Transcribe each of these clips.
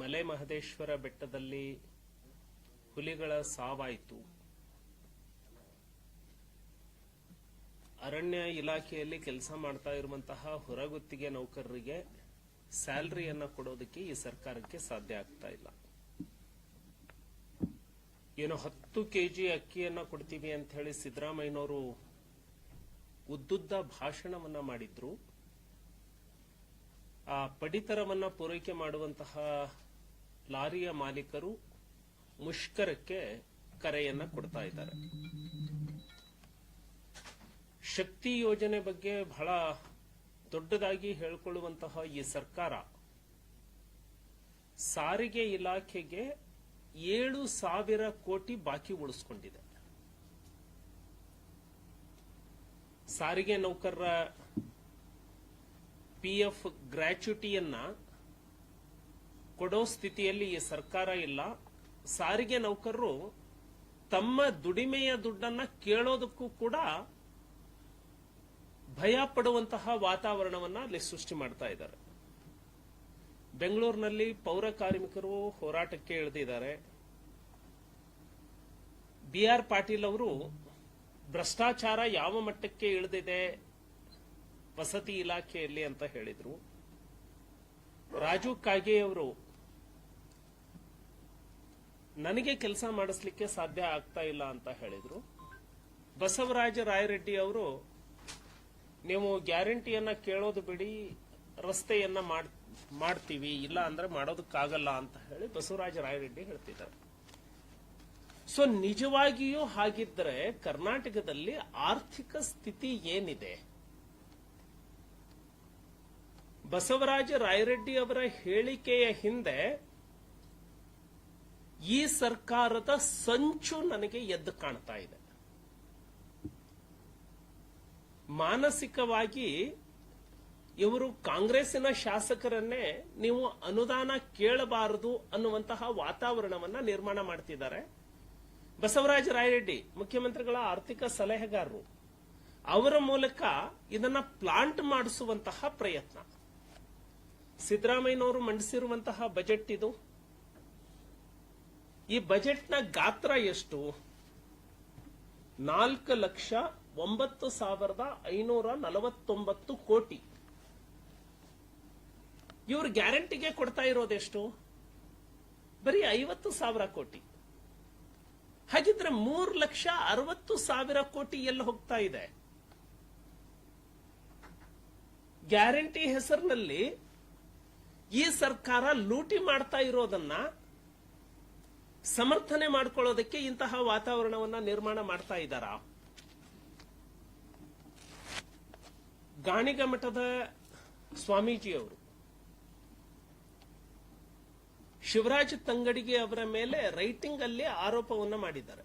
ಮಲೆ ಮಹದೇಶ್ವರ ಬೆಟ್ಟದಲ್ಲಿ ಹುಲಿಗಳ ಸಾವಾಯಿತು. ಅರಣ್ಯ ಇಲಾಖೆಯಲ್ಲಿ ಕೆಲಸ ಮಾಡ್ತಾ ಇರುವಂತಹ ಹೊರಗುತ್ತಿಗೆ ನೌಕರರಿಗೆ ಸ್ಯಾಲರಿಯನ್ನ ಕೊಡೋದಕ್ಕೆ ಈ ಸರ್ಕಾರಕ್ಕೆ ಸಾಧ್ಯ ಆಗ್ತಾ ಇಲ್ಲ. ಏನು ಹತ್ತು ಕೆಜಿ ಅಕ್ಕಿಯನ್ನ ಕೊಡ್ತೀವಿ ಅಂತ ಹೇಳಿ ಸಿದ್ದರಾಮಯ್ಯನವರು ಉದ್ದುದ್ದ ಭಾಷಣವನ್ನ ಮಾಡಿದ್ರು. ಆ ಪಡಿತರವನ್ನ ಪೂರೈಕೆ ಮಾಡುವಂತಹ ಲಾರಿಯ ಮಾಲೀಕರು ಮುಷ್ಕರಕ್ಕೆ ಕರೆಯನ್ನ ಕೊಡ್ತಾ ಇದ್ದಾರೆ. ಶಕ್ತಿ ಯೋಜನೆ ಬಗ್ಗೆ ಬಹಳ ದೊಡ್ಡದಾಗಿ ಹೇಳಿಕೊಳ್ಳುವಂತಹ ಈ ಸರ್ಕಾರ ಸಾರಿಗೆ ಇಲಾಖೆಗೆ ಏಳು ಸಾವಿರ ಕೋಟಿ ಬಾಕಿ ಉಳಿಸ್ಕೊಂಡಿದೆ. ಸಾರಿಗೆ ನೌಕರರ ಪಿಎಫ್ ಗ್ರಾಚ್ಯುಟಿಯನ್ನ ಕೊಡೋ ಸ್ಥಿತಿಯಲ್ಲಿ ಈ ಸರ್ಕಾರ ಇಲ್ಲ. ಸಾರಿಗೆ ನೌಕರರು ತಮ್ಮ ದುಡಿಮೆಯ ದುಡ್ಡನ್ನ ಕೇಳೋದಕ್ಕೂ ಕೂಡ ಭಯ ಪಡುವಂತಹ ವಾತಾವರಣವನ್ನ ಅಲ್ಲಿ ಸೃಷ್ಟಿ ಮಾಡ್ತಾ ಇದ್ದಾರೆ. ಬೆಂಗಳೂರಿನಲ್ಲಿ ಪೌರ ಕಾರ್ಮಿಕರು ಹೋರಾಟಕ್ಕೆ ಇಳಿದಿದ್ದಾರೆ. ಬಿ ಆರ್ ಪಾಟೀಲ್ ಅವರು ಭ್ರಷ್ಟಾಚಾರ ಯಾವ ಮಟ್ಟಕ್ಕೆ ಇಳಿದಿದೆ, ವಸತಿ ಇಲಾಖೆಯಲ್ಲಿ ಅಂತ ಹೇಳಿದ್ರು. ರಾಜು ಕಾಗೆ ಅವರು ನನಗೆ ಕೆಲಸ ಮಾಡಿಸ್ಲಿಕ್ಕೆ ಸಾಧ್ಯ ಆಗ್ತಾ ಇಲ್ಲ ಅಂತ ಹೇಳಿದ್ರು. ಬಸವರಾಜ ರಾಯರೆಡ್ಡಿ ಅವರು, ನೀವು ಗ್ಯಾರಂಟಿಯನ್ನ ಕೇಳೋದು ಬಿಡಿ, ರಸ್ತೆಯನ್ನ ಮಾಡಿ, ಮಾಡ್ತೀವಿ, ಇಲ್ಲ ಅಂದ್ರೆ ಮಾಡೋದಕ್ಕಾಗಲ್ಲ ಅಂತ ಹೇಳಿ ಬಸವರಾಜ ರಾಯರೆಡ್ಡಿ ಹೇಳ್ತಿದ್ದಾರೆ. ಸೊ ನಿಜವಾಗಿಯೂ ಹಾಗಿದ್ರೆ ಕರ್ನಾಟಕದಲ್ಲಿ ಆರ್ಥಿಕ ಸ್ಥಿತಿ ಏನಿದೆ? ಬಸವರಾಜ ರಾಯರೆಡ್ಡಿ ಅವರ ಹೇಳಿಕೆಯ ಹಿಂದೆ ಈ ಸರ್ಕಾರದ ಸಂಚು ನನಗೆ ಎದ್ದು ಕಾಣ್ತಾ ಇದೆ. ಮಾನಸಿಕವಾಗಿ ಇವರು ಕಾಂಗ್ರೆಸ್ಸಿನ ಶಾಸಕರನ್ನೇ ನೀವು ಅನುದಾನ ಕೇಳಬಾರದು ಅನ್ನುವಂತಹ ವಾತಾವರಣವನ್ನ ನಿರ್ಮಾಣ ಮಾಡ್ತಿದ್ದಾರೆ. ಬಸವರಾಜ ರಾಯರೆಡ್ಡಿ, ಮುಖ್ಯಮಂತ್ರಿಗಳ ಆರ್ಥಿಕ ಸಲಹೆಗಾರರು, ಅವರ ಮೂಲಕ ಇದನ್ನ ಪ್ಲಾಂಟ್ ಮಾಡಿಸುವಂತಹ ಪ್ರಯತ್ನ. ಸಿದ್ದರಾಮಯ್ಯನವರು ಮಂಡಿಸಿರುವಂತಹ ಬಜೆಟ್ ಇದು. ಈ ಬಜೆಟ್ನ ಗಾತ್ರ ಎಷ್ಟು? ನಾಲ್ಕು ಲಕ್ಷ ಒಂಬತ್ತು ಸಾವಿರದ ಐನೂರ ನಲವತ್ತೊಂಬತ್ತು ಕೋಟಿ. ಇವರು ಗ್ಯಾರಂಟಿಗೆ ಕೊಡ್ತಾ ಇರೋದೆಷ್ಟು? ಬರೀ ಐವತ್ತು ಸಾವಿರ ಕೋಟಿ. ಹಾಗಿದ್ರೆ ಮೂರು ಲಕ್ಷ ಅರವತ್ತು ಸಾವಿರ ಕೋಟಿ ಎಲ್ಲಿ ಹೋಗ್ತಾ ಇದೆ? ಗ್ಯಾರಂಟಿ ಹೆಸರಿನಲ್ಲಿ ಈ ಸರ್ಕಾರ ಲೂಟಿ ಮಾಡ್ತಾ ಇರೋದನ್ನ ಸಮರ್ಥನೆ ಮಾಡ್ಕೊಳ್ಳೋದಕ್ಕೆ ಇಂತಹ ವಾತಾವರಣವನ್ನ ನಿರ್ಮಾಣ ಮಾಡ್ತಾ ಇದ್ದಾರಾ? ಗಾಣಿಗ ಮಠದ ಸ್ವಾಮೀಜಿಯವರು ಶಿವರಾಜ್ ತಂಗಡಿಗೆ ಅವರ ಮೇಲೆ ರೈಟಿಂಗ್ ಅಲ್ಲಿ ಆರೋಪವನ್ನ ಮಾಡಿದ್ದಾರೆ.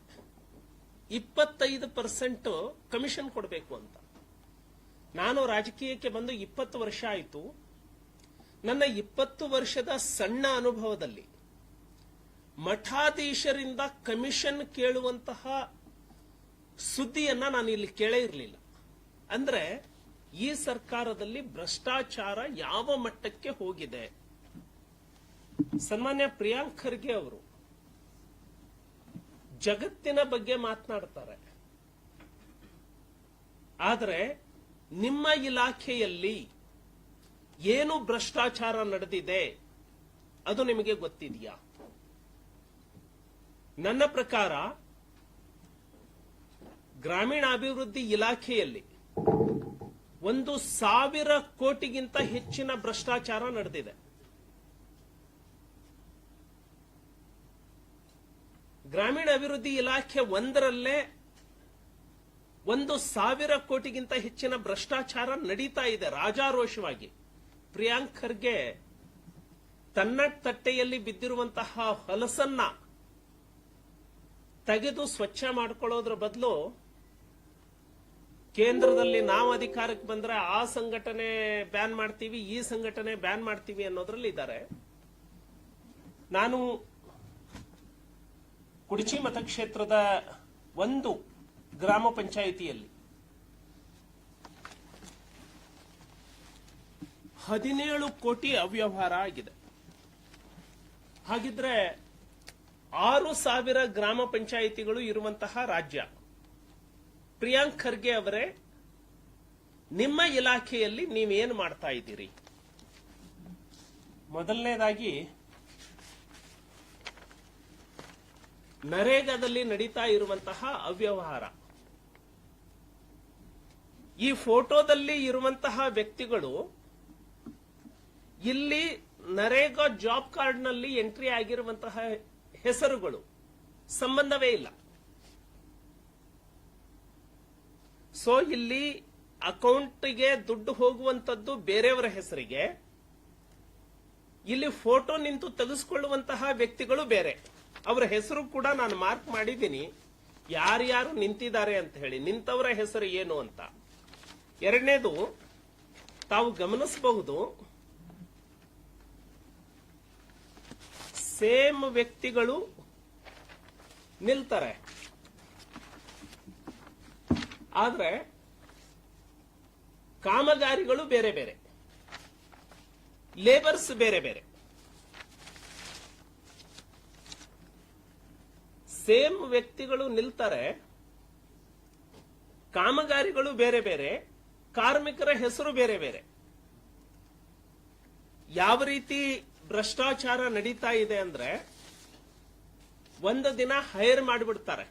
ಇಪ್ಪತ್ತೈದು ಪರ್ಸೆಂಟ್ ಕಮಿಷನ್ ಕೊಡಬೇಕು ಅಂತ. ನಾನು ರಾಜಕೀಯಕ್ಕೆ ಬಂದು ಇಪ್ಪತ್ತು ವರ್ಷ ಆಯಿತು. ನನ್ನ ಇಪ್ಪತ್ತು ವರ್ಷದ ಸಣ್ಣ ಅನುಭವದಲ್ಲಿ ಮಠಾಧೀಶರಿಂದ ಕಮಿಷನ್ ಕೇಳುವಂತಹ ಸುದ್ದಿಯನ್ನ ನಾನು ಇಲ್ಲಿ ಕೇಳೇ ಇರಲಿಲ್ಲ. ಅಂದ್ರೆ ಈ ಸರ್ಕಾರದಲ್ಲಿ ಭ್ರಷ್ಟಾಚಾರ ಯಾವ ಮಟ್ಟಕ್ಕೆ ಹೋಗಿದೆ? ಸನ್ಮಾನ್ಯ ಪ್ರಿಯಾಂಕ್ ಖರ್ಗೆ ಅವರು ಜಗತ್ತಿನ ಬಗ್ಗೆ ಮಾತನಾಡ್ತಾರೆ. ಆದರೆ ನಿಮ್ಮ ಇಲಾಖೆಯಲ್ಲಿ ಏನು ಭ್ರಷ್ಟಾಚಾರ ನಡೆದಿದೆ? ಅದು ನಿಮಗೆ ಗೊತ್ತಿದೆಯಾ? ನನ್ನ ಪ್ರಕಾರ ಗ್ರಾಮೀಣಾಭಿವೃದ್ಧಿ ಇಲಾಖೆಯಲ್ಲಿ ಒಂದು ಸಾವಿರ ಕೋಟಿಗಿಂತ ಹೆಚ್ಚಿನ ಭ್ರಷ್ಟಾಚಾರ ನಡೆದಿದೆ. ಗ್ರಾಮೀಣ ಅಭಿವೃದ್ಧಿ ಇಲಾಖೆ ಒಂದರಲ್ಲೇ ಒಂದು ಸಾವಿರ ಕೋಟಿಗಿಂತ ಹೆಚ್ಚಿನ ಭ್ರಷ್ಟಾಚಾರ ನಡೀತಾ ಇದೆ ರಾಜಾರೋಷವಾಗಿ. ಪ್ರಿಯಾಂಕ್ ಖರ್ಗೆ ತನ್ನ ತಟ್ಟೆಯಲ್ಲಿ ಬಿದ್ದಿರುವಂತಹ ಹೊಲಸನ್ನ ತೆಗೆದು ಸ್ವಚ್ಛ ಮಾಡ್ಕೊಳ್ಳೋದ್ರ ಬದಲು ಕೇಂದ್ರದಲ್ಲಿ ನಾವು ಅಧಿಕಾರಕ್ಕೆ ಬಂದ್ರೆ ಆ ಸಂಘಟನೆ ಬ್ಯಾನ್ ಮಾಡ್ತೀವಿ, ಈ ಸಂಘಟನೆ ಬ್ಯಾನ್ ಮಾಡ್ತೀವಿ ಅನ್ನೋದ್ರಲ್ಲಿ ಇದ್ದಾರೆ. ನಾನು ಕುಡಚಿ ಮತಕ್ಷೇತ್ರದ ಒಂದು ಗ್ರಾಮ ಪಂಚಾಯಿತಿಯಲ್ಲಿ ಹದಿನೇಳು ಕೋಟಿ ಅವ್ಯವಹಾರ ಆಗಿದೆ. ಹಾಗಿದ್ರೆ ಆರು ಸಾವಿರ ಗ್ರಾಮ ಪಂಚಾಯಿತಿಗಳು ಇರುವಂತಹ ರಾಜ್ಯ. ಪ್ರಿಯಾಂಕ್ ಖರ್ಗೆ ಅವರೇ, ನಿಮ್ಮ ಇಲಾಖೆಯಲ್ಲಿ ನೀವೇನು ಮಾಡ್ತಾ ಇದ್ದೀರಿ? ಮೊದಲನೇದಾಗಿ, ನರೇಗಾದಲ್ಲಿ ನಡೀತಾ ಇರುವಂತಹ ಅವ್ಯವಹಾರ. ಈ ಫೋಟೋದಲ್ಲಿ ಇರುವಂತಹ ವ್ಯಕ್ತಿಗಳು ಇಲ್ಲಿ ನರೇಗಾ ಜಾಬ್ ಕಾರ್ಡ್ನಲ್ಲಿ ಎಂಟ್ರಿ ಆಗಿರುವಂತಹ ಹೆಸರುಗಳು. ಸಂಬಂಧವೇ ಇಲ್ಲ. ಸೊ ಇಲ್ಲಿ ಅಕೌಂಟ್ಗೆ ದುಡ್ಡು ಹೋಗುವಂತದ್ದು ಬೇರೆಯವರ ಹೆಸರಿಗೆ. ಇಲ್ಲಿ ಫೋಟೋ ನಿಂತು ತೆಗೆಸ್ಕೊಳ್ಳುವಂತಹ ವ್ಯಕ್ತಿಗಳು ಬೇರೆ. ಅವರ ಹೆಸರು ಕೂಡ ನಾನು ಮಾರ್ಕ್ ಮಾಡಿದ್ದೀನಿ. ಯಾರ್ಯಾರು ನಿಂತಿದ್ದಾರೆ ಅಂತ ಹೇಳಿ, ನಿಂತವರ ಹೆಸರು ಏನು ಅಂತ. ಎರಡನೇದು, ತಾವು ಗಮನಿಸಬಹುದು ಸೇಮ್ ವ್ಯಕ್ತಿಗಳು ನಿಲ್ತಾರೆ. ಆದ್ರೆ ಕಾಮಗಾರಿಗಳು ಬೇರೆ ಬೇರೆ. ಲೇಬರ್ಸ್ ಬೇರೆ ಬೇರೆ. ಸೇಮ್ ವ್ಯಕ್ತಿಗಳು ನಿಲ್ತಾರೆ, ಕಾಮಗಾರಿಗಳು ಬೇರೆ ಬೇರೆ, ಕಾರ್ಮಿಕರ ಹೆಸರು ಬೇರೆ ಬೇರೆ. ಯಾವ ರೀತಿ ಭ್ರಷ್ಟಾಚಾರ ನಡೀತಾ ಇದೆ ಅಂದ್ರೆ ಒಂದು ದಿನ ಹೈರ್ ಮಾಡಿಬಿಡ್ತಾರೆ.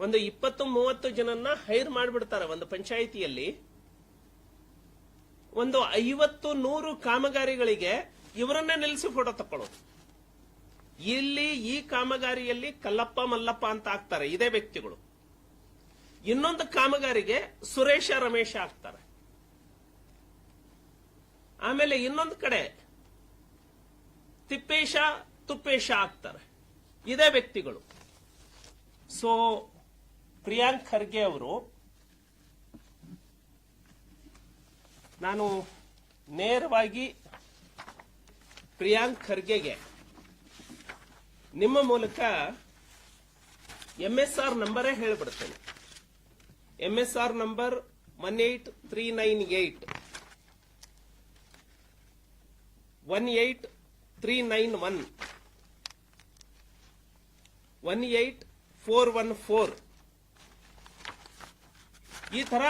ಒಂದು ಇಪ್ಪತ್ತು ಮೂವತ್ತು ಜನನ್ನ ಹೈರ್ ಮಾಡಿಬಿಡ್ತಾರೆ ಒಂದು ಪಂಚಾಯಿತಿಯಲ್ಲಿ. ಒಂದು ಐವತ್ತು ನೂರು ಕಾಮಗಾರಿಗಳಿಗೆ ಇವರನ್ನ ನಿಲ್ಲಿಸಿ ಫೋಟೋ ತಕ್ಕೊಳ್ಳೋದು. ಇಲ್ಲಿ ಈ ಕಾಮಗಾರಿಯಲ್ಲಿ ಕಲ್ಲಪ್ಪ ಮಲ್ಲಪ್ಪ ಅಂತ ಆಗ್ತಾರೆ, ಇದೇ ವ್ಯಕ್ತಿಗಳು. ಇನ್ನೊಂದು ಕಾಮಗಾರಿಗೆ ಸುರೇಶ ರಮೇಶ ಆಗ್ತಾರೆ. ಆಮೇಲೆ ಇನ್ನೊಂದು ಕಡೆ ತಿಪ್ಪೇಶ, ತುಪ್ಪೇಶ ಆಗ್ತಾರೆ. ಇದೇ ವ್ಯಕ್ತಿಗಳು. ಸೊ ಪ್ರಿಯಾಂಕ್ ಖರ್ಗೆ ಅವರು ನಾನು ನೇರವಾಗಿ ಪ್ರಿಯಾಂಕ್ ಖರ್ಗೆಗೆ ನಿಮ್ಮ ಮೂಲಕ ಎಂಎಸ್ಆರ್ ನಂಬರೇ ಹೇಳಿಬಿಡ್ತೇನೆ. MSR number one eight three nine eight. One eight three nine one one eight four one four ಈ ತರ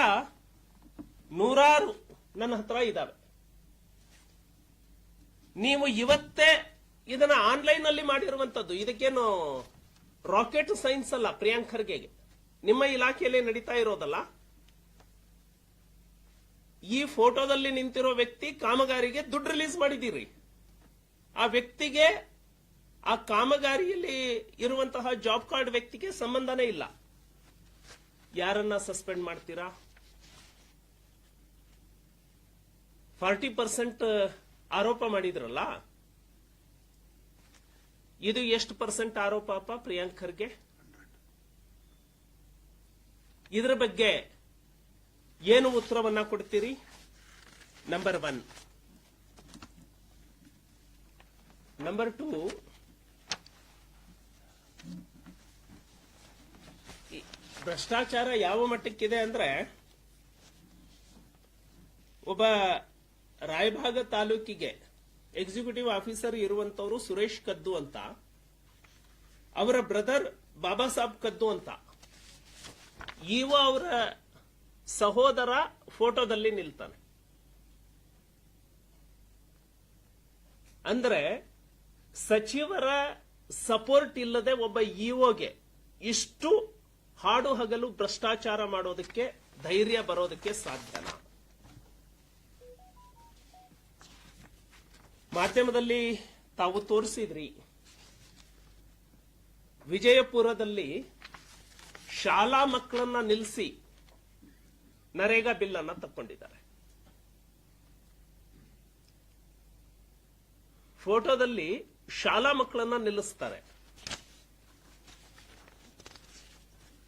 ನೂರಾರು ನನ್ನ ಹತ್ರ ಇದ್ದಾವೆ. ನೀವು ಇವತ್ತೇ ಇದನ್ನ ಆನ್ಲೈನ್ ಅಲ್ಲಿ ಮಾಡಿರುವಂತದ್ದು. ಇದಕ್ಕೇನು ರಾಕೆಟ್ ಸೈನ್ಸ್ ಅಲ್ಲ, ಪ್ರಿಯಾಂಕ್ ಖರ್ಗೆಗೆ. ನಿಮ್ಮ ಇಲಾಖೆಯಲ್ಲಿ ನಡೀತಾ ಇರೋದಲ್ಲ? ಈ ಫೋಟೋದಲ್ಲಿ ನಿಂತಿರೋ ವ್ಯಕ್ತಿ ಕಾಮಗಾರಿಗೆ ದುಡ್ಡು ರಿಲೀಸ್ ಮಾಡಿದ್ದೀರಿ. ಆ ವ್ಯಕ್ತಿಗೆ, ಆ ಕಾಮಗಾರಿಯಲ್ಲಿ ಇರುವಂತಹ ಜಾಬ್ ಕಾರ್ಡ್ ವ್ಯಕ್ತಿಗೆ ಸಂಬಂಧನೇ ಇಲ್ಲ. ಯಾರನ್ನ ಸಸ್ಪೆಂಡ್ ಮಾಡ್ತೀರಾ? ಫಾರ್ಟಿ ಪರ್ಸೆಂಟ್ ಆರೋಪ ಮಾಡಿದ್ರಲ್ಲ? ಇದು ಎಷ್ಟು ಪರ್ಸೆಂಟ್ ಆರೋಪ ಅಪ್ಪ ಪ್ರಿಯಾಂಕ್ ಖರ್ಗೆ? ಇದರ ಬಗ್ಗೆ ಏನು ಉತ್ತರವನ್ನ ಕೊಡ್ತೀರಿ? ನಂಬರ್ ಒನ್ ನಂಬರ್ ಟು ಭ್ರಷ್ಟಾಚಾರ ಯಾವ ಮಟ್ಟಕ್ಕಿದೆ ಅಂದ್ರೆ ಒಬ್ಬ ರಾಯಭಾಗ ತಾಲೂಕಿಗೆ ಎಕ್ಸಿಕ್ಯೂಟಿವ್ ಆಫೀಸರ್ ಇರುವಂತವರು ಸುರೇಶ್ ಕದ್ದು ಅಂತ, ಅವರ ಬ್ರದರ್ ಬಾಬಾ ಸಾಬ್ ಕದ್ದು ಅಂತ. ಇವ ಅವರ ಸಹೋದರ ಫೋಟೋದಲ್ಲಿ ನಿಲ್ತಾನೆ. ಅಂದ್ರೆ ಸಚಿವರ ಸಪೋರ್ಟ್ ಇಲ್ಲದೆ ಒಬ್ಬ ಇಒಗೆ ಇಷ್ಟು ಹಾಡು ಹಗಲು ಭ್ರಷ್ಟಾಚಾರ ಮಾಡೋದಕ್ಕೆ ಧೈರ್ಯ ಬರೋದಕ್ಕೆ ಸಾಧ್ಯನಾ? ಮಾಧ್ಯಮದಲ್ಲಿ ತಾವು ತೋರಿಸಿದ್ರಿ. ವಿಜಯಪುರದಲ್ಲಿ ಶಾಲಾ ಮಕ್ಕಳನ್ನ ನಿಲ್ಲಿಸಿ ನರೇಗಾ ಬಿಲ್ ಅನ್ನ ತಕ್ಕೊಂಡಿದ್ದಾರೆ. ಫೋಟೋದಲ್ಲಿ ಶಾಲಾ ಮಕ್ಕಳನ್ನ ನಿಲ್ಲಿಸ್ತಾರೆ.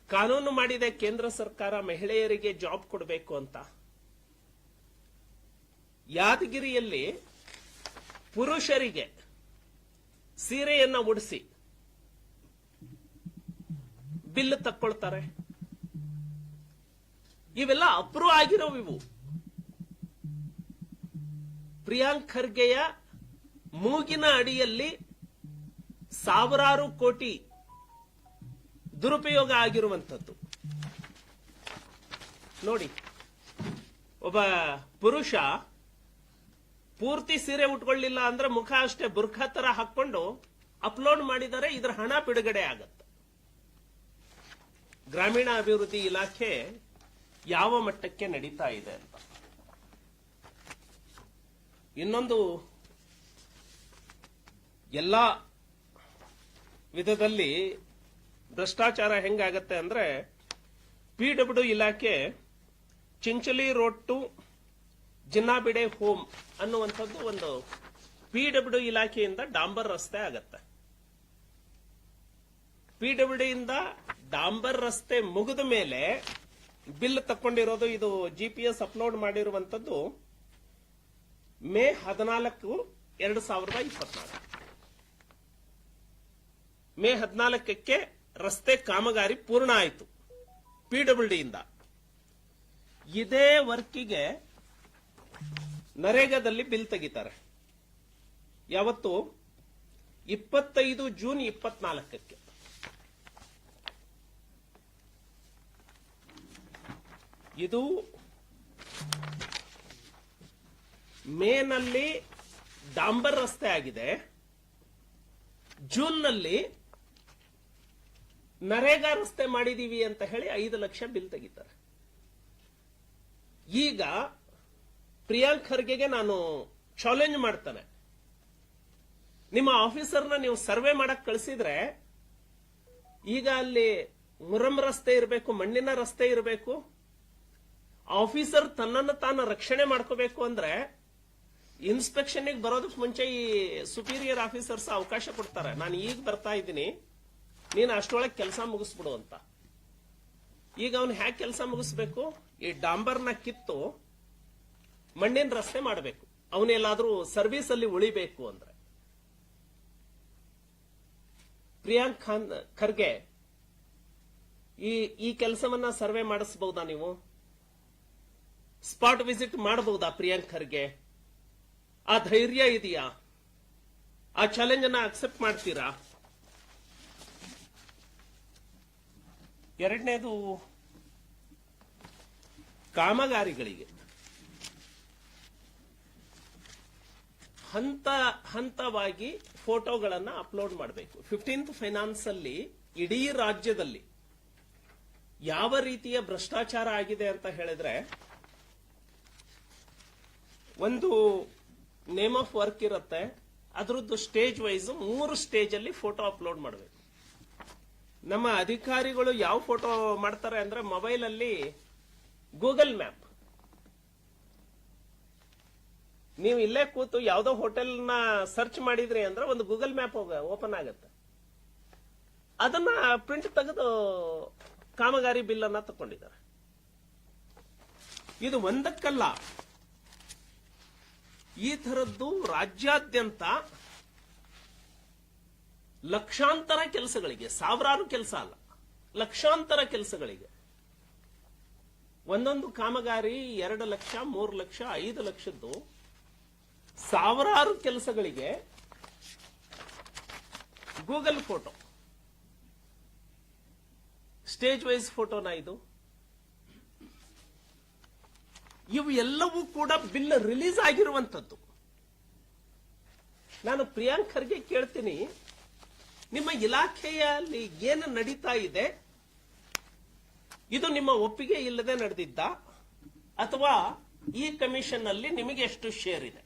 ಕಾನೂನು ಮಾಡಿದೆ ಕೇಂದ್ರ ಸರ್ಕಾರ ಮಹಿಳೆಯರಿಗೆ ಜಾಬ್ ಕೊಡಬೇಕು ಅಂತ. ಯಾದಗಿರಿಯಲ್ಲಿ ಪುರುಷರಿಗೆ ಸೀರೆಯನ್ನ ಉಡಿಸಿ ಬಿಲ್ ತಕ್ಕೊಳ್ತಾರೆ. ಇವೆಲ್ಲ ಅಪ್ರೂವ್ ಆಗಿರೋ ಇವು. ಪ್ರಿಯಾಂಕ್ ಖರ್ಗೆಯ ಮೂಗಿನ ಅಡಿಯಲ್ಲಿ ಸಾವಿರಾರು ಕೋಟಿ ದುರುಪಯೋಗ ಆಗಿರುವಂಥದ್ದು. ನೋಡಿ, ಒಬ್ಬ ಪುರುಷ ಪೂರ್ತಿ ಸೀರೆ ಉಟ್ಕೊಳ್ಳಿಲ್ಲ ಅಂದ್ರೆ ಮುಖ ಅಷ್ಟೇ ಬುರ್ಖಾ ತರ ಹಾಕೊಂಡು ಅಪ್ಲೋಡ್ ಮಾಡಿದರೆ ಇದರ ಹಣ ಬಿಡುಗಡೆ ಆಗತ್ತೆ. ಗ್ರಾಮೀಣ ಅಭಿವೃದ್ಧಿ ಇಲಾಖೆ ಯಾವ ಮಟ್ಟಕ್ಕೆ ನಡೀತಾ ಇದೆ ಅಂತ. ಇನ್ನೊಂದು ಎಲ್ಲ ವಿಧದಲ್ಲಿ ಭ್ರಷ್ಟಾಚಾರ ಹೆಂಗಾಗತ್ತೆ ಅಂದ್ರೆ ಪಿ ಡಬ್ಲ್ಯೂ ಇಲಾಖೆ ಚಿಂಚಲಿ ರೋಡ್ ಟು ಜಿನ್ನಾಬಿಡೆ ಹೋಮ್ ಅನ್ನುವಂಥದ್ದು ಒಂದು ಪಿ ಡಬ್ಲ್ಯೂ ಇಲಾಖೆಯಿಂದ ಡಾಂಬರ್ ರಸ್ತೆ ಆಗತ್ತೆ. ಪಿ ಡಬ್ಲ್ಯೂ ಇಂದ ಡಾಂಬರ್ ರಸ್ತೆ ಮುಗಿದ ಮೇಲೆ ಬಿಲ್ ತಕ್ಕೊಂಡಿರೋದು, ಇದು ಜಿಪಿಎಸ್ ಅಪ್ಲೋಡ್ ಮಾಡಿರುವಂತದ್ದು ಮೇ ಹದಿನಾಲ್ಕು ಎರಡು ಸಾವಿರದ ಇಪ್ಪತ್ನಾಲ್ಕು. ಮೇ ಹದಿನಾಲ್ಕಕ್ಕೆ ರಸ್ತೆ ಕಾಮಗಾರಿ ಪೂರ್ಣ ಆಯಿತು ಪಿಡಬ್ಲ್ಯೂಡಿಯಿಂದ ಡಬ್ಲ್ಯೂ ಇಂದ. ಇದೇ ವರ್ಕಿಗೆ ನರೇಗಾದಲ್ಲಿ ಬಿಲ್ ತೆಗಿತಾರೆ. ಯಾವತ್ತು? ಇಪ್ಪತ್ತೈದು ಜೂನ್ ಇಪ್ಪತ್ನಾಲ್ಕಕ್ಕೆ. ಇದು ಮೇನಲ್ಲಿ ಡಾಂಬರ್ ರಸ್ತೆ ಆಗಿದೆ. ಜೂನ್ನಲ್ಲಿ ನರೇಗಾ ರಸ್ತೆ ಮಾಡಿದೀವಿ ಅಂತ ಹೇಳಿ ಐದು ಲಕ್ಷ ಬಿಲ್ ತೆಗಿತಾರೆ. ಈಗ ಪ್ರಿಯಾಂಕ್ ಖರ್ಗೆಗೆ ನಾನು ಚಾಲೆಂಜ್ ಮಾಡ್ತಾನೆ. ನಿಮ್ಮ ಆಫೀಸರ್ನ ನೀವು ಸರ್ವೆ ಮಾಡಕ್ ಕಳಿಸಿದ್ರೆ ಈಗ ಅಲ್ಲಿ ಮುರಂ ರಸ್ತೆ ಇರಬೇಕು, ಮಣ್ಣಿನ ರಸ್ತೆ ಇರಬೇಕು ಆಫೀಸರ್ ತನ್ನನ್ನು ತಾನು ರಕ್ಷಣೆ ಮಾಡ್ಕೋಬೇಕು ಅಂದ್ರೆ ಇನ್ಸ್ಪೆಕ್ಷನ್ ಬರೋದಕ್ಕೆ ಮುಂಚೆ ಈ ಸುಪೀರಿಯರ್ ಆಫೀಸರ್ಸ್ ಅವಕಾಶ ಕೊಡ್ತಾರೆ. ನಾನು ಈಗ ಬರ್ತಾ ಇದ್ದೀನಿ. ನೀನು ಅಷ್ಟೊಳಗೆ ಕೆಲಸ ಮುಗಿಸ್ಬಿಡು ಅಂತ. ಈಗ ಅವನು ಹ್ಯಾಕ್ ಕೆಲಸ ಮುಗಿಸ್ಬೇಕು? ಈ ಡಾಂಬರ್ನ ಕಿತ್ತು ಮಣ್ಣಿನ ರಸ್ತೆ ಮಾಡಬೇಕು. ಅವನೆಲ್ಲಾದ್ರೂ ಸರ್ವಿಸ್ ಅಲ್ಲಿ ಉಳಿಬೇಕು ಅಂದ್ರೆ. ಪ್ರಿಯಾಂಕ್ ಖಾನ್ ಖರ್ಗೆ, ಈ ಈ ಕೆಲಸವನ್ನ ಸರ್ವೆ ಮಾಡಿಸಬಹುದಾ ನೀವು? ಸ್ಪಾಟ್ ವಿಸಿಟ್ ಮಾಡಬಹುದಾ ಪ್ರಿಯಾಂಕರ್ಗೆ? ಆ ಧೈರ್ಯ ಇದೆಯಾ? ಆ ಚಾಲೆಂಜ್ ಅನ್ನ ಅಕ್ಸೆಪ್ಟ್ ಮಾಡ್ತೀರಾ? ಎರಡನೇದು, ಕಾಮಗಾರಿಗಳಿಗೆ. ಹಂತ ಹಂತವಾಗಿ ಫೋಟೋಗಳನ್ನು ಅಪ್ಲೋಡ್ ಮಾಡಬೇಕು. ಫಿಫ್ಟೀನ್ತ್ ಫೈನಾನ್ಸ್ ಅಲ್ಲಿ ಇಡೀ ರಾಜ್ಯದಲ್ಲಿ ಯಾವ ರೀತಿಯ ಭ್ರಷ್ಟಾಚಾರ ಆಗಿದೆ ಅಂತ ಹೇಳಿದ್ರೆ ಒಂದು ನೇಮ್ ಆಫ್ ವರ್ಕ್ ಇರುತ್ತೆ. ಅದರದ್ದು ಸ್ಟೇಜ್ ವೈಸ್ ಮೂರು ಸ್ಟೇಜ್ ಅಲ್ಲಿ ಫೋಟೋ ಅಪ್ಲೋಡ್ ಮಾಡಬೇಕು. ನಮ್ಮ ಅಧಿಕಾರಿಗಳು ಯಾವ ಫೋಟೋ ಮಾಡ್ತಾರೆ ಅಂದ್ರೆ ಮೊಬೈಲ್ ಅಲ್ಲಿ ಗೂಗಲ್ ಮ್ಯಾಪ್ ನೀವು ಇಲ್ಲೇ ಕೂತು ಯಾವ್ದೋ ಹೋಟೆಲ್ನ ಸರ್ಚ್ ಮಾಡಿದ್ರಿ ಅಂದ್ರೆ ಒಂದು ಗೂಗಲ್ ಮ್ಯಾಪ್ ಓಪನ್ ಆಗುತ್ತೆ. ಅದನ್ನ ಪ್ರಿಂಟ್ ತೆಗೆದು ಕಾಮಗಾರಿ ಬಿಲ್ ಅನ್ನ ತಕೊಂಡಿದ್ದಾರೆ ಇದು ಒಂದಕ್ಕಲ್ಲ. ಈ ತರದ್ದು ರಾಜ್ಯಾದ್ಯಂತ ಲಕ್ಷಾಂತರ ಕೆಲಸಗಳಿಗೆ, ಸಾವಿರಾರು ಕೆಲಸ ಅಲ್ಲ, ಲಕ್ಷಾಂತರ ಕೆಲಸಗಳಿಗೆ. ಒಂದೊಂದು ಕಾಮಗಾರಿ ಎರಡು ಲಕ್ಷ, ಮೂರು ಲಕ್ಷ, ಐದು ಲಕ್ಷದ್ದು ಸಾವಿರಾರು ಕೆಲಸಗಳಿಗೆ ಗೂಗಲ್ ಫೋಟೋ. ಸ್ಟೇಜ್ ವೈಸ್ ಫೋಟೋನ ಇದು? ಇವು ಎಲ್ಲವೂ ಕೂಡ ಬಿಲ್ ರಿಲೀಸ್ ಆಗಿರುವಂತದ್ದು ನಾನು ಪ್ರಿಯಾಂಕ್ ಖರ್ಗೆ ಕೇಳ್ತೀನಿ, ನಿಮ್ಮ ಇಲಾಖೆಯಲ್ಲಿ ಏನು ನಡೀತಾ ಇದೆ? ಇದು ನಿಮ್ಮ ಒಪ್ಪಿಗೆ ಇಲ್ಲದೆ ನಡೆದಿದ್ದ? ಅಥವಾ ಈ ಕಮಿಷನ್ ಅಲ್ಲಿ ನಿಮಗೆ ಎಷ್ಟು ಶೇರ್ ಇದೆ?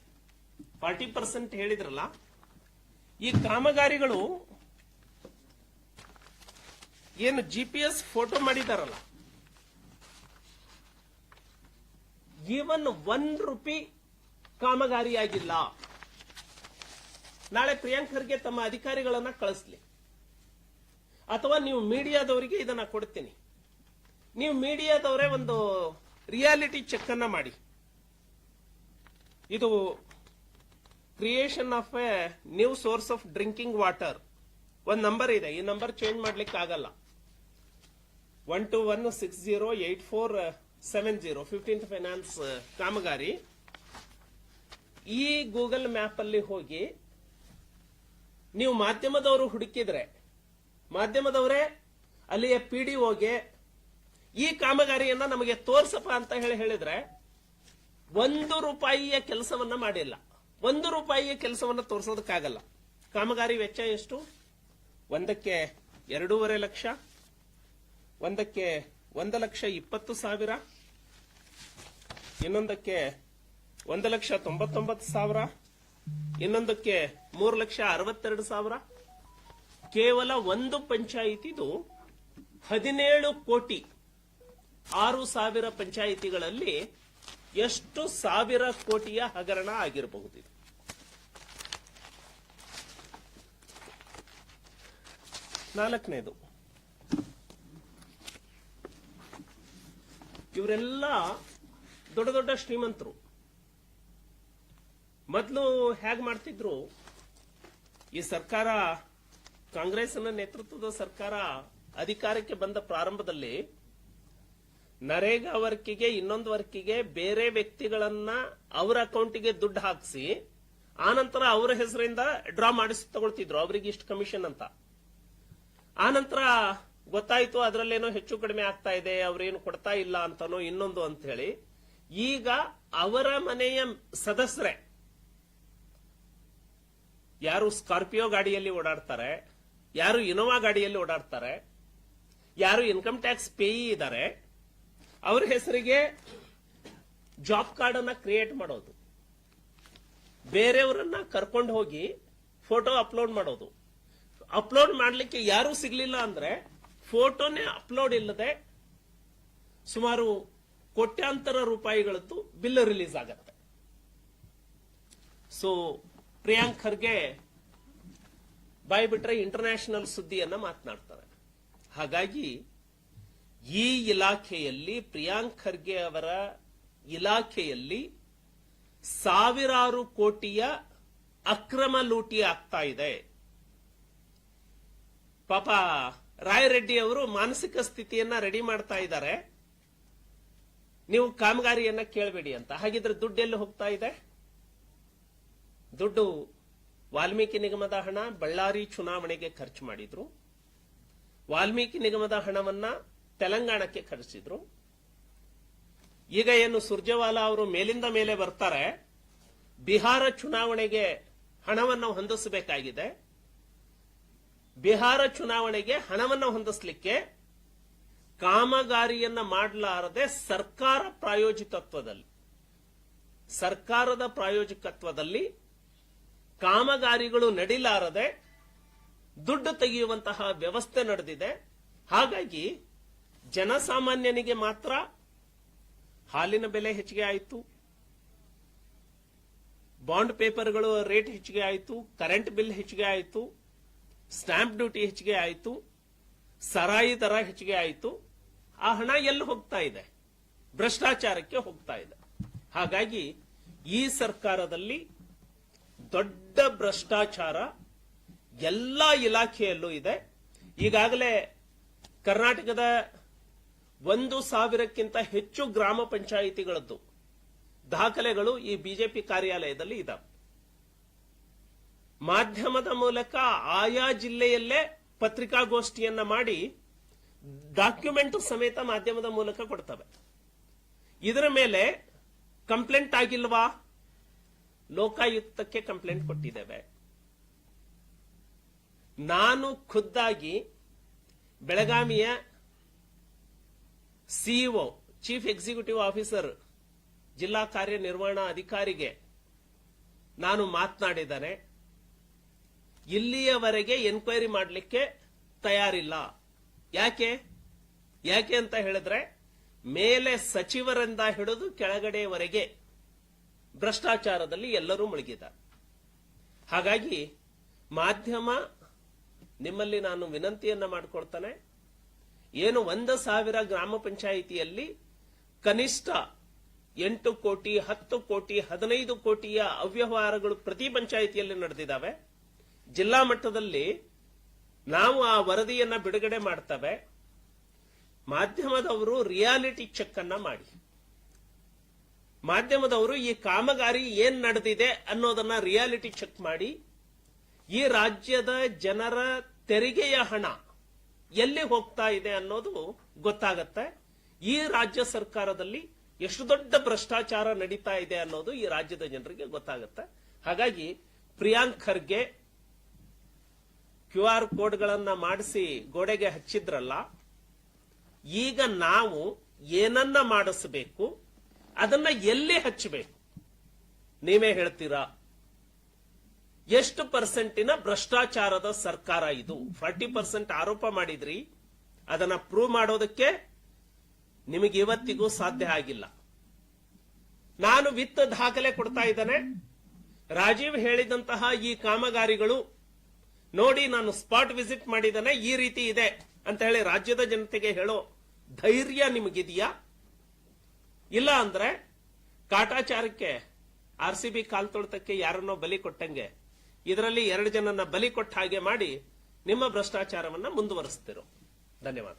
ಫಾರ್ಟಿ ಪರ್ಸೆಂಟ್ ಹೇಳಿದ್ರಲ್ಲ, ಈ ಕಾಮಗಾರಿಗಳು ಏನು ಜಿ ಪಿ ಎಸ್ ಫೋಟೋ ಮಾಡಿದಾರಲ್ಲ ಈವನ್ ಒನ್ ರುಪಿ ಕಾಮಗಾರಿಯಾಗಿಲ್ಲ. ನಾಳೆ ಪ್ರಿಯಾಂಕರ್ಗೆ ತಮ್ಮ ಅಧಿಕಾರಿಗಳನ್ನ ಕಳಿಸ್ಲಿ. ಅಥವಾ ನೀವು ಮೀಡಿಯಾದವರಿಗೆ ಇದನ್ನ ಕೊಡ್ತೀನಿ. ನೀವು ಮೀಡಿಯಾದವರೇ ಒಂದು ರಿಯಾಲಿಟಿ ಚೆಕ್ ಅನ್ನ ಮಾಡಿ. ಇದು creation of a new source of drinking water. ಒಂದ್ ನಂಬರ್ ಇದೆ. ಈ ನಂಬರ್ ಚೇಂಜ್ ಮಾಡ್ಲಿಕ್ಕೆ ಆಗಲ್ಲ one two one six zero eight four seven zero fifteenth finance ಕಾಮಗಾರಿ. ಈ ಗೂಗಲ್ ಮ್ಯಾಪ್ ಅಲ್ಲಿ ಹೋಗಿ ನೀವು ಮಾಧ್ಯಮದವರು ಹುಡುಕಿದ್ರೆ, ಮಾಧ್ಯಮದವರೇ ಅಲ್ಲಿಯ ಪಿ ಡಿ ಒಗೆ ಈ ಕಾಮಗಾರಿಯನ್ನ ನಮಗೆ ತೋರ್ಸಪ್ಪ ಅಂತ ಹೇಳಿ ಹೇಳಿದ್ರೆ, ಒಂದು ರೂಪಾಯಿಯ ಕೆಲಸವನ್ನ ಮಾಡಿಲ್ಲ. ಒಂದು ರೂಪಾಯಿಯ ಕೆಲಸವನ್ನ ತೋರಿಸೋದಕ್ಕಾಗಲ್ಲ. ಕಾಮಗಾರಿ ವೆಚ್ಚ ಎಷ್ಟು? ಒಂದಕ್ಕೆ ಎರಡೂವರೆ ಲಕ್ಷ, ಒಂದಕ್ಕೆ ಒಂದು ಲಕ್ಷ ಇಪ್ಪತ್ತು ಸಾವಿರ ಇನ್ನೊಂದಕ್ಕೆ ಒಂದು ಲಕ್ಷ ತೊಂಬತ್ತೊಂಬತ್ತು ಸಾವಿರ, ಇನ್ನೊಂದಕ್ಕೆ ಮೂರು ಲಕ್ಷ ಅರವತ್ತೆರಡು ಸಾವಿರ. ಕೇವಲ ಒಂದು ಪಂಚಾಯಿತಿದು ಹದಿನೇಳು ಕೋಟಿ ಆರು ಸಾವಿರ ಪಂಚಾಯಿತಿಗಳಲ್ಲಿ ಎಷ್ಟು ಸಾವಿರ ಕೋಟಿಯ ಹಗರಣ ಆಗಿರಬಹುದು ನಾಲ್ಕನೇದು, ಇವರೆಲ್ಲ ದೊಡ್ಡ ದೊಡ್ಡ ಶ್ರೀಮಂತರು. ಮೊದಲು ಹೇಗ್ ಮಾಡ್ತಿದ್ರು? ಈ ಸರ್ಕಾರ ಕಾಂಗ್ರೆಸ್ನ ನೇತೃತ್ವದ ಸರ್ಕಾರ ಅಧಿಕಾರಕ್ಕೆ ಬಂದ ಪ್ರಾರಂಭದಲ್ಲಿ ನರೇಗಾ ವರ್ಕಿಗೆ ಇನ್ನೊಂದು ವರ್ಕಿಗೆ ಬೇರೆ ವ್ಯಕ್ತಿಗಳನ್ನ ಅವರ ಅಕೌಂಟಿಗೆ ದುಡ್ಡು ಹಾಕಿಸಿ, ಆನಂತರ ಅವರ ಹೆಸರಿಂದ ಡ್ರಾ ಮಾಡಿಸಿ ತಗೊಳ್ತಿದ್ರು. ಅವರಿಗೆ ಇಷ್ಟು ಕಮಿಷನ್ ಅಂತ. ಆನಂತರ ಗೊತ್ತಾಯ್ತು, ಅದರಲ್ಲೇನೋ ಹೆಚ್ಚು ಕಡಿಮೆ ಆಗ್ತಾ ಇದೆ, ಅವ್ರೇನು ಕೊಡ್ತಾ ಇಲ್ಲ ಅಂತಾನೋ ಇನ್ನೊಂದು ಅಂತ ಹೇಳಿ ಈಗ ಅವರ ಮನೆಯ ಸದಸ್ಯರೇ. ಯಾರು ಸ್ಕಾರ್ಪಿಯೋ ಗಾಡಿಯಲ್ಲಿ ಓಡಾಡ್ತಾರೆ, ಯಾರು ಇನೋವಾ ಗಾಡಿಯಲ್ಲಿ ಓಡಾಡ್ತಾರೆ, ಯಾರು ಇನ್ಕಮ್ ಟ್ಯಾಕ್ಸ್ ಪೇಯಿ ಇದ್ದಾರೆ, ಅವ್ರ ಹೆಸರಿಗೆ ಜಾಬ್ ಕಾರ್ಡ್ ಅನ್ನ ಕ್ರಿಯೇಟ್ ಮಾಡೋದು. ಬೇರೆಯವರನ್ನ ಕರ್ಕೊಂಡು ಹೋಗಿ ಫೋಟೋ ಅಪ್ಲೋಡ್ ಮಾಡೋದು. ಅಪ್ಲೋಡ್ ಮಾಡಲಿಕ್ಕೆ ಯಾರು ಸಿಗ್ಲಿಲ್ಲ ಅಂದ್ರೆ ಫೋಟೋನೇ ಅಪ್ಲೋಡ್ ಇಲ್ಲದೆ ಸುಮಾರು ಕೋಟ್ಯಾಂತರ ರೂಪಾಯಿಗಳದ್ದು ಬಿಲ್ ರಿಲೀಸ್ ಆಗತ್ತೆ. ಸೊ ಪ್ರಿಯಾಂಕ್ ಖರ್ಗೆ ಬಾಯ್ ಇಂಟರ್ನ್ಯಾಷನಲ್ ಸುದ್ದಿಯನ್ನ ಮಾತನಾಡ್ತಾರೆ. ಹಾಗಾಗಿ, ಈ ಇಲಾಖೆಯಲ್ಲಿ ಪ್ರಿಯಾಂಕ್ ಖರ್ಗೆ ಅವರ ಇಲಾಖೆಯಲ್ಲಿ ಸಾವಿರಾರು ಕೋಟಿಯ ಅಕ್ರಮ ಲೂಟಿ ಆಗ್ತಾ ಇದೆ. ಪಾಪ ರಾಯರೆಡ್ಡಿ ಅವರು ಮಾನಸಿಕ ಸ್ಥಿತಿಯನ್ನ ರೆಡಿ ಮಾಡ್ತಾ ಇದ್ದಾರೆ. ನೀವು ಕಾಮಗಾರಿಯನ್ನ ಕೇಳಬೇಡಿ ಅಂತ. ಹಾಗಿದ್ರೆ ದುಡ್ಡು ಎಲ್ಲಿ ಹೋಗ್ತಾ ಇದೆ? ದುಡ್ಡು ವಾಲ್ಮೀಕಿ ನಿಗಮದ ಹಣ ಬಳ್ಳಾರಿ ಚುನಾವಣೆಗೆ ಖರ್ಚು ಮಾಡಿದ್ರು. ವಾಲ್ಮೀಕಿ ನಿಗಮದ ಹಣವನ್ನ ತೆಲಂಗಾಣಕ್ಕೆ ಖರ್ಚಿದ್ರು ಈಗ ಏನು ಸುರ್ಜೇವಾಲಾ ಅವರು ಮೇಲಿಂದ ಮೇಲೆ ಬರ್ತಾರೆ, ಬಿಹಾರ ಚುನಾವಣೆಗೆ ಹಣವನ್ನು ಹೊಂದಿಸಬೇಕಾಗಿದೆ. ಬಿಹಾರ ಚುನಾವಣೆಗೆ ಹಣವನ್ನು ಹೊಂದಿಸಲಿಕ್ಕೆ ಕಾಮಗಾರಿಯನ್ನ ಮಾಡಲಾರದೆ ಸರ್ಕಾರ ಪ್ರಾಯೋಜಿತತ್ವದಲ್ಲಿ. ಸರ್ಕಾರದ ಪ್ರಾಯೋಜಕತ್ವದಲ್ಲಿ ಕಾಮಗಾರಿಗಳು ನಡಿಲಾರದೆ ದುಡ್ಡು ತೆಗೆಯುವಂತಹ ವ್ಯವಸ್ಥೆ ನಡೆದಿದೆ. ಹಾಗಾಗಿ ಜನಸಾಮಾನ್ಯನಿಗೆ ಮಾತ್ರ ಹಾಲಿನ ಬೆಲೆ ಹೆಚ್ಚಿಗೆ ಆಯಿತು. ಬಾಂಡ್ ಪೇಪರ್ಗಳು ರೇಟ್ ಹೆಚ್ಚಿಗೆ ಆಯಿತು. ಕರೆಂಟ್ ಬಿಲ್ ಹೆಚ್ಚಿಗೆ ಆಯಿತು. ಸ್ಟಾಂಪ್ ಡ್ಯೂಟಿ ಹೆಚ್ಚಿಗೆ ಆಯಿತು. ಸರಾಯಿ ದರ ಹೆಚ್ಚಿಗೆ ಆಯಿತು. ಆ ಹಣ ಎಲ್ಲಿ ಹೋಗ್ತಾ ಇದೆ? ಭ್ರಷ್ಟಾಚಾರಕ್ಕೆ ಹೋಗ್ತಾ ಇದೆ. ಹಾಗಾಗಿ ಈ ಸರ್ಕಾರದಲ್ಲಿ ದೊಡ್ಡ ಭ್ರಷ್ಟಾಚಾರ ಎಲ್ಲ ಇಲಾಖೆಯಲ್ಲೂ ಇದೆ. ಈಗಾಗಲೇ ಕರ್ನಾಟಕದ ಒಂದು ಸಾವಿರಕ್ಕಿಂತ ಹೆಚ್ಚು ಗ್ರಾಮ ಪಂಚಾಯಿತಿಗಳದ್ದು ದಾಖಲೆಗಳು ಈ ಬಿಜೆಪಿ ಕಾರ್ಯಾಲಯದಲ್ಲಿ ಇದ್ದಾವೆ ಮಾಧ್ಯಮದ ಮೂಲಕ ಆಯಾ ಜಿಲ್ಲೆಯಲ್ಲೇ ಪತ್ರಿಕಾಗೋಷ್ಠಿಯನ್ನ ಮಾಡಿ ಡಾಕ್ಯುಮೆಂಟ್ ಸಮೇತ ಮಾಧ್ಯಮದ ಮೂಲಕ ಕೊಡ್ತವೆ. ಇದರ ಮೇಲೆ ಕಂಪ್ಲೇಂಟ್ ಆಗಿಲ್ವಾ? ಲೋಕಾಯುಕ್ತಕ್ಕೆ ಕಂಪ್ಲೇಂಟ್ ಕೊಟ್ಟಿದ್ದೇವೆ. ನಾನು ಖುದ್ದಾಗಿ ಬೆಳಗಾವಿಯ ಸಿಇಒ ಚೀಫ್ ಎಕ್ಸಿಕ್ಯೂಟಿವ್ ಆಫೀಸರ್, ಜಿಲ್ಲಾ ಕಾರ್ಯನಿರ್ವಹಣಾ ಅಧಿಕಾರಿಗೆ ನಾನು ಮಾತನಾಡಿದ್ದೇನೆ. ಇಲ್ಲಿಯವರೆಗೆ ಎನ್ಕ್ವೈರಿ ಮಾಡಲಿಕ್ಕೆ ತಯಾರಿಲ್ಲ. ಯಾಕೆ? ಯಾಕೆ ಅಂತ ಹೇಳಿದ್ರೆ, ಮೇಲೆ ಸಚಿವರಿಂದ ಹಿಡಿದು ಕೆಳಗಡೆಯವರೆಗೆ ಭ್ರಷ್ಟಾಚಾರದಲ್ಲಿ ಎಲ್ಲರೂ ಮುಳುಗಿದ್ದಾರೆ. ಹಾಗಾಗಿ ಮಾಧ್ಯಮ ನಿಮ್ಮಲ್ಲಿ ನಾನು ವಿನಂತಿಯನ್ನ ಮಾಡಿಕೊಳ್ತಾನೆ. ಏನು ಒಂದು ಸಾವಿರ ಗ್ರಾಮ ಪಂಚಾಯಿತಿಯಲ್ಲಿ ಕನಿಷ್ಠ ಎಂಟು ಕೋಟಿ, ಹತ್ತು ಕೋಟಿ, ಹದಿನೈದು ಕೋಟಿಯ ಅವ್ಯವಹಾರಗಳು ಪ್ರತಿ ಪಂಚಾಯಿತಿಯಲ್ಲಿ ನಡೆದಿದ್ದಾವೆ. ಜಿಲ್ಲಾ ಮಟ್ಟದಲ್ಲಿ ನಾವು ಆ ವರದಿಯನ್ನ ಬಿಡುಗಡೆ ಮಾಡ್ತೇವೆ. ಮಾಧ್ಯಮದವರು ರಿಯಾಲಿಟಿ ಚೆಕ್ ಅನ್ನ ಮಾಡಿ. ಮಾಧ್ಯಮದವರು ಈ ಕಾಮಗಾರಿ ಏನ್ ನಡೆದಿದೆ ಅನ್ನೋದನ್ನ ರಿಯಾಲಿಟಿ ಚೆಕ್ ಮಾಡಿ. ಈ ರಾಜ್ಯದ ಜನರ ತೆರಿಗೆಯ ಹಣ ಎಲ್ಲಿ ಹೋಗ್ತಾ ಇದೆ ಅನ್ನೋದು ಗೊತ್ತಾಗತ್ತೆ. ಈ ರಾಜ್ಯ ಸರ್ಕಾರದಲ್ಲಿ ಎಷ್ಟು ದೊಡ್ಡ ಭ್ರಷ್ಟಾಚಾರ ನಡೀತಾ ಇದೆ ಅನ್ನೋದು ಈ ರಾಜ್ಯದ ಜನರಿಗೆ ಗೊತ್ತಾಗುತ್ತೆ. ಹಾಗಾಗಿ ಪ್ರಿಯಾಂಕ್ ಖರ್ಗೆ ಕ್ಯೂ ಆರ್ ಕೋಡ್ಗಳನ್ನ ಮಾಡಿಸಿ ಗೋಡೆಗೆ ಹಚ್ಚಿದ್ರಲ್ಲ, ಈಗ ನಾವು ಏನನ್ನ ಮಾಡಿಸಬೇಕು, ಅದನ್ನ ಎಲ್ಲಿ ಹಚ್ಚಬೇಕು ನೀವೇ ಹೇಳ್ತೀರಾ? ಎಷ್ಟು ಪರ್ಸೆಂಟಿನ ಭ್ರಷ್ಟಾಚಾರದ ಸರ್ಕಾರ ಇದು? ಫಾರ್ಟಿ ಪರ್ಸೆಂಟ್ ಆರೋಪ ಮಾಡಿದ್ರಿ, ಅದನ್ನ ಪ್ರೂವ್ ಮಾಡೋದಕ್ಕೆ ನಿಮಗೆ ಇವತ್ತಿಗೂ ಸಾಧ್ಯ ಆಗಿಲ್ಲ. ನಾನು ವಿತ್ತ ದಾಖಲೆ ಕೊಡ್ತಾ ಇದ್ದೇನೆ. ರಾಜೀವ್ ಹೇಳಿದಂತಹ ಈ ಕಾಮಗಾರಿಗಳು ನೋಡಿ, ನಾನು ಸ್ಪಾಟ್ ವಿಸಿಟ್ ಮಾಡಿದಾನೆ ಈ ರೀತಿ ಇದೆ ಅಂತ ಹೇಳಿ ರಾಜ್ಯದ ಜನತೆಗೆ ಹೇಳೋ ಧೈರ್ಯ ನಿಮಗಿದೆಯಾ? ಇಲ್ಲ ಅಂದ್ರೆ ಕಾಟಾಚಾರಕ್ಕೆ ಆರ್ ಸಿ ಬಿ ಕಾಲ್ ತೊಳ್ತಕ್ಕೆ ಯಾರನ್ನೋ ಬಲಿ ಕೊಟ್ಟಂಗೆ, ಇದರಲ್ಲಿ ಎರಡು ಜನನ್ನ ಬಲಿ ಕೊಟ್ಟ ಹಾಗೆ ಮಾಡಿ ನಿಮ್ಮ ಭ್ರಷ್ಟಾಚಾರವನ್ನ ಮುಂದುವರಿಸ್ತಿರೋ. ಧನ್ಯವಾದ.